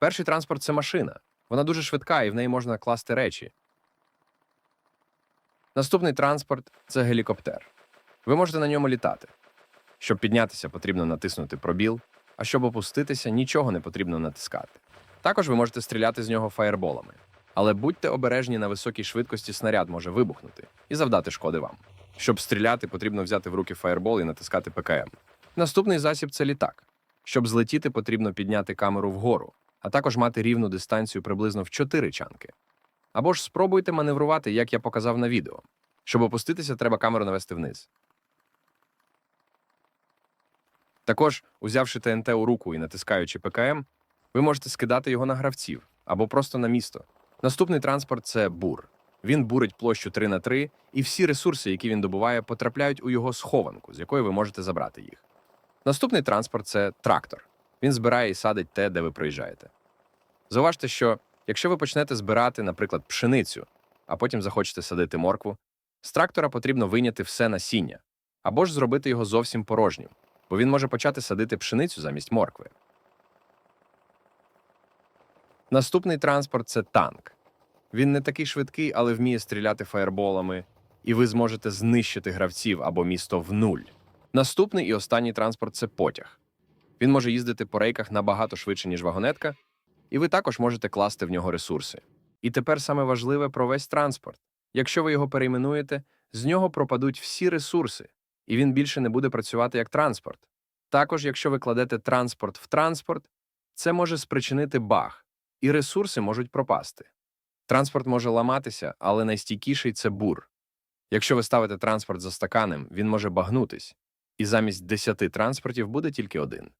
Перший транспорт це машина. Вона дуже швидка і в неї можна класти речі. Наступний транспорт це гелікоптер. Ви можете на ньому літати. Щоб піднятися, потрібно натиснути пробіл, а щоб опуститися, нічого не потрібно натискати. Також ви можете стріляти з нього фаєрболами. Але будьте обережні на високій швидкості снаряд може вибухнути і завдати шкоди вам. Щоб стріляти, потрібно взяти в руки фаєрбол і натискати ПКМ. Наступний засіб це літак. Щоб злетіти, потрібно підняти камеру вгору, а також мати рівну дистанцію приблизно в 4 чанки. Або ж спробуйте маневрувати, як я показав на відео. Щоб опуститися, треба камеру навести вниз. Також, узявши ТНТ у руку і натискаючи ПКМ, ви можете скидати його на гравців або просто на місто. Наступний транспорт це бур. Він бурить площу 3 на 3, і всі ресурси, які він добуває, потрапляють у його схованку, з якої ви можете забрати їх. Наступний транспорт це трактор. Він збирає і садить те, де ви проїжджаєте. Зауважте, що якщо ви почнете збирати, наприклад, пшеницю, а потім захочете садити моркву, з трактора потрібно вийняти все насіння або ж зробити його зовсім порожнім, бо він може почати садити пшеницю замість моркви. Наступний транспорт це танк. Він не такий швидкий, але вміє стріляти фаєрболами, і ви зможете знищити гравців або місто в нуль. Наступний і останній транспорт це потяг. Він може їздити по рейках набагато швидше, ніж вагонетка, і ви також можете класти в нього ресурси. І тепер саме важливе про весь транспорт. Якщо ви його перейменуєте, з нього пропадуть всі ресурси, і він більше не буде працювати як транспорт. Також, якщо ви кладете транспорт в транспорт, це може спричинити баг, і ресурси можуть пропасти. Транспорт може ламатися, але найстійкіший це бур. Якщо ви ставите транспорт за стаканом, він може багнутись, і замість 10 транспортів буде тільки один.